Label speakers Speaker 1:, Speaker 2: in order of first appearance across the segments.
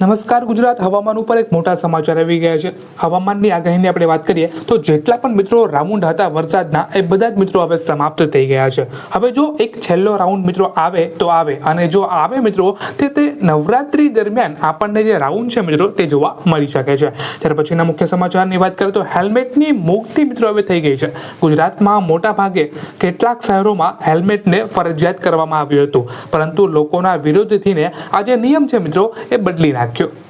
Speaker 1: નમસ્કાર ગુજરાત, હવામાન ઉપર એક મોટા સમાચાર આવી ગયા છે. હવામાનની આગાહીની આપણે વાત કરીએ તો જેટલા પણ મિત્રો રાઉન્ડ હતા વરસાદના, એ બધા જ મિત્રો હવે સમાપ્ત થઈ ગયા છે. હવે જો એક છેલ્લો રાઉન્ડ મિત્રો આવે તો આવે અને જો આવે મિત્રો, તે તે નવરાત્રી દરમિયાન આપણને જે રાઉન્ડ છે મિત્રો, તે જોવા મળી શકે છે. ત્યાર પછીના મુખ્ય સમાચારની વાત કરીએ તો હેલ્મેટની મુક્તિ મિત્રો હવે થઈ ગઈ છે. ગુજરાતમાં મોટા ભાગે કેટલાક શહેરોમાં હેલ્મેટને ફરજિયાત કરવામાં આવ્યું હતું. પરંતુ લોકોના વિરોધથીને આ જે નિયમ છે મિત્રો, એ બદલી નાખ્યો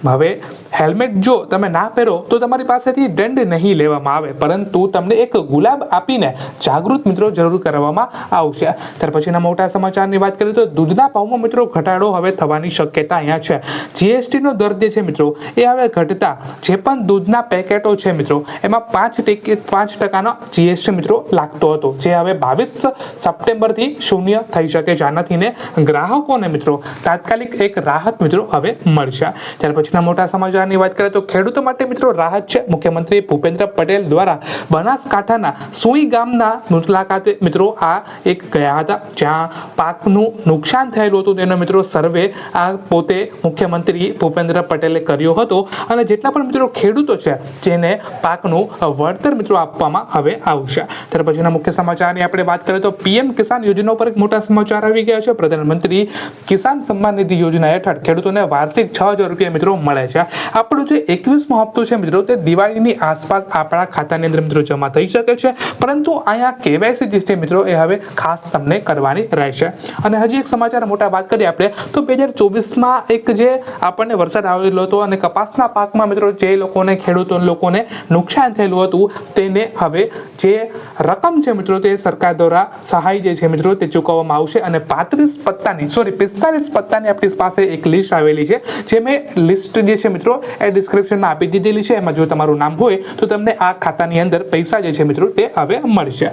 Speaker 1: હવે હેલ્મેટ જો તમે ના પહેરો, તો તમારી પાસેથી દંડ નહીં લેવામાં આવે, પરંતુ તમને એક ગુલાબ આપીને જાગૃત મિત્રો જરૂર કરવામાં આવશે. ત્યાર પછીના મોટા સમાચારની વાત કરીએ તો દૂધના ભાવમાં મિત્રો ઘટાડો હવે થવાની શક્યતા અહીંયા છે. જીએસટીનો દર જે છે મિત્રો, એ હવે ઘટતા. જે પણ દૂધના પેકેટો છે મિત્રો, એમાં પાંચ ટકે, પાંચ ટકાનો જીએસટી મિત્રો લાગતો હતો, જે હવે બાવીસ સપ્ટેમ્બરથી શૂન્ય થઈ શકે છે. ને ગ્રાહકોને મિત્રો તાત્કાલિક એક રાહત મિત્રો હવે મળશે. ત્યાર પછીના મોટા સમાચારની વાત કરીએ તો ખેડૂતો માટે મિત્રો રાહત છે. મુખ્યમંત્રી ભૂપેન્દ્ર પટેલ દ્વારા બનાસકાંઠાના સુઈ ગામના મુલાકાતે મિત્રો આ એક ગયા હતા, જ્યાં પાકનું નુકસાન થયેલું હતું. તેનો મિત્રો સર્વે આ પોતે મુખ્યમંત્રી ભૂપેન્દ્ર પટેલે કર્યો હતો અને જેટલા પણ મિત્રો ખેડૂતો છે, જેને પાકનું વળતર મિત્રો આપવામાં હવે આવશે. ત્યાર પછીના મુખ્ય સમાચારની આપણે વાત કરીએ તો પીએમ કિસાન યોજના ઉપર એક મોટા સમાચાર આવી ગયા છે. પ્રધાનમંત્રી કિસાન સન્માન નિધિ યોજના હેઠળ ખેડૂતોને વાર્ષિક છ હજાર રૂપિયા મિત્રો મળે છે. આપણો જે એકવીસમો હપ્તો છે મિત્રો, તે દિવાળીની આસપાસ આપણા ખાતાની અંદર મિત્રો જમા થઈ શકે છે. પરંતુ અહીંયા કેવાયસી જે છે મિત્રો, એ હવે ખાસ તમને કરવાની રહેશે. અને હજી એક સમાચાર મોટા વાત કરીએ આપણે, તો બે હજાર ચોવીસમાં એક જે આપણને વરસાદ આવેલો હતો અને કપાસના પાકમાં મિત્રો જે લોકોને ખેડૂતો લોકોને નુકસાન થયેલું હતું, તેને હવે જે રકમ છે મિત્રો, તે સરકાર દ્વારા સહાય જે છે મિત્રો, તે ચૂકવવામાં આવશે. અને પાંત્રીસ પત્તાની સોરી પિસ્તાલીસ પત્તાની આપણી પાસે એક લિસ્ટ આવેલી છે જે મેં લિસ્ટ જે છે મિત્રો, એ ડિસ્ક્રિપ્શનમાં આપી દીધેલી છે. એમાં જો તમારું નામ હોય, તો તમને આ ખાતાની અંદર પૈસા જે છે મિત્રો, તે હવે મળશે.